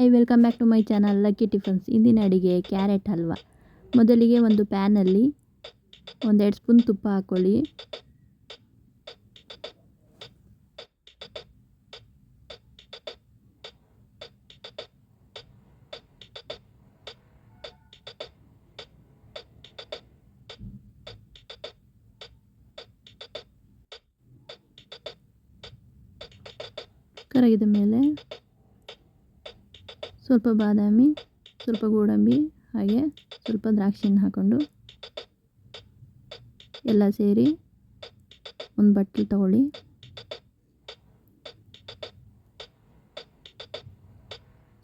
Hi welcome back to my channel lucky tiffins ಇಂದಿನ ಅಡಿಗೆ carrot halwa. ಮೊದಲಿಗೆ ಒಂದು ಪ್ಯಾನಲ್ಲಿ ಒಂದೆರಡು ಸ್ಪೂನ್ ತುಪ್ಪ ಹಾಕ್ಕೊಳ್ಳಿ ಕರಗಿದ ಮೇಲೆ ಸ್ವಲ್ಪ ಬಾದಾಮಿ, ಸ್ವಲ್ಪ ಗೋಡಂಬಿ, ಹಾಗೆ ಸ್ವಲ್ಪ ದ್ರಾಕ್ಷಿನ ಹಾಕ್ಕೊಂಡು ಎಲ್ಲ ಸೇರಿ ಒಂದು ಬಟ್ಟಲು ತಗೊಳ್ಳಿ.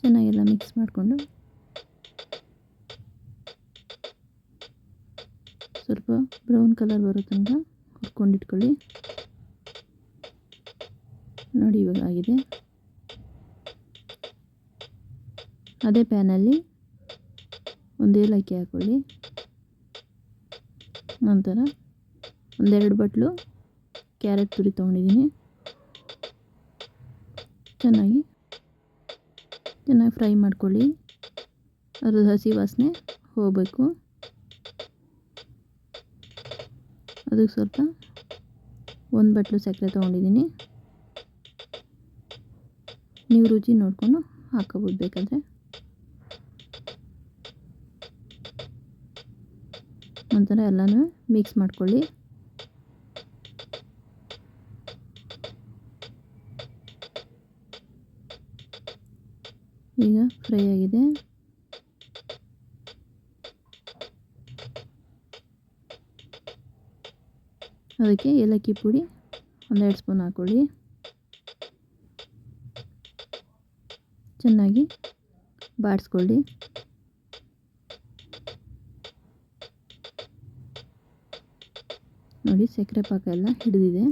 ಚೆನ್ನಾಗೆಲ್ಲ ಮಿಕ್ಸ್ ಮಾಡಿಕೊಂಡು ಸ್ವಲ್ಪ ಬ್ರೌನ್ ಕಲರ್ ಬರೋ ತನಕ ಹುರ್ಕೊಂಡಿಟ್ಕೊಳ್ಳಿ ನೋಡಿ ಇವಾಗ ಆಗಿದೆ. ಅದೇ ಪ್ಯಾನಲ್ಲಿ ಒಂದು ಏಲಕ್ಕಿ ಹಾಕ್ಕೊಳ್ಳಿ ನಂತರ ಒಂದೆರಡು ಬಟ್ಲು ಕ್ಯಾರೆಟ್ ತುರಿ ತೊಗೊಂಡಿದ್ದೀನಿ. ಚೆನ್ನಾಗಿ ಚೆನ್ನಾಗಿ ಫ್ರೈ ಮಾಡ್ಕೊಳ್ಳಿ. ಅದು ಹಸಿ ವಾಸನೆ ಹೋಗಬೇಕು. ಅದಕ್ಕೆ ಸ್ವಲ್ಪ ಒಂದು ಬಟ್ಲು ಸಕ್ಕರೆ ತೊಗೊಂಡಿದ್ದೀನಿ. ನೀವು ರುಚಿ ನೋಡಿಕೊಂಡು ಹಾಕೋಬೋದು ಬೇಕಾದರೆ. ಒಂಥರ ಎಲ್ಲನೂ ಮಿಕ್ಸ್ ಮಾಡ್ಕೊಳ್ಳಿ. ಈಗ ಫ್ರೈ ಆಗಿದೆ. ಅದಕ್ಕೆ ಏಲಕ್ಕಿ ಪುಡಿ ಒಂದೆರಡು ಸ್ಪೂನ್ ಹಾಕ್ಕೊಳ್ಳಿ ಚೆನ್ನಾಗಿ ಬಾಡಿಸ್ಕೊಳ್ಳಿ. ನೋಡಿ ಸಕ್ಕರೆ ಪಾಕ ಎಲ್ಲ ಹಿಡಿದಿದೆ.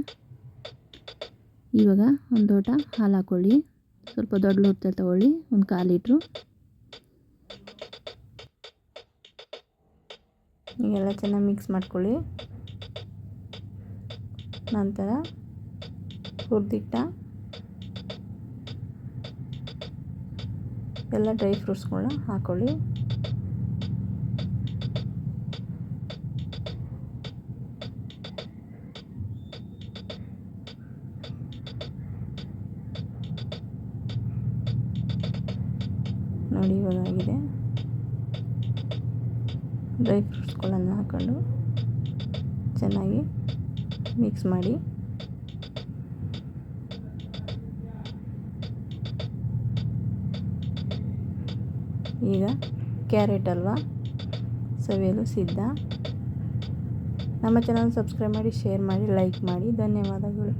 ಇವಾಗ ಒಂದು ಲೋಟ ಹಾಲು ಹಾಕ್ಕೊಳ್ಳಿ ಸ್ವಲ್ಪ ದೊಡ್ಡ ಲೋಟದಲ್ಲಿ ತಗೊಳ್ಳಿ, ಒಂದು ಕಾಲು ಲೀಟ್ರು. ಈಗೆಲ್ಲ ಚೆನ್ನಾಗಿ ಮಿಕ್ಸ್ ಮಾಡ್ಕೊಳ್ಳಿ. ನಂತರ ಹುರಿದಿಟ್ಟ ಎಲ್ಲ ಡ್ರೈ ಫ್ರೂಟ್ಸ್ಗಳನ್ನ ಹಾಕ್ಕೊಳ್ಳಿ ನೋಡಿ ಡ್ರೈ ಫ್ರೂಟ್ಸ್ಗಳನ್ನು ಹಾಕ್ಕೊಂಡು ಚೆನ್ನಾಗಿ ಮಿಕ್ಸ್ ಮಾಡಿ. ಈಗ ಕ್ಯಾರೆಟ್ ಅಲ್ವಾ? ಸವಿಯಲು ಸಿದ್ಧ. ನಮ್ಮ ಚಾನಲ್ ಸಬ್ಸ್ಕ್ರೈಬ್ ಮಾಡಿ ಶೇರ್ ಮಾಡಿ ಲೈಕ್ ಮಾಡಿ. ಧನ್ಯವಾದಗಳು.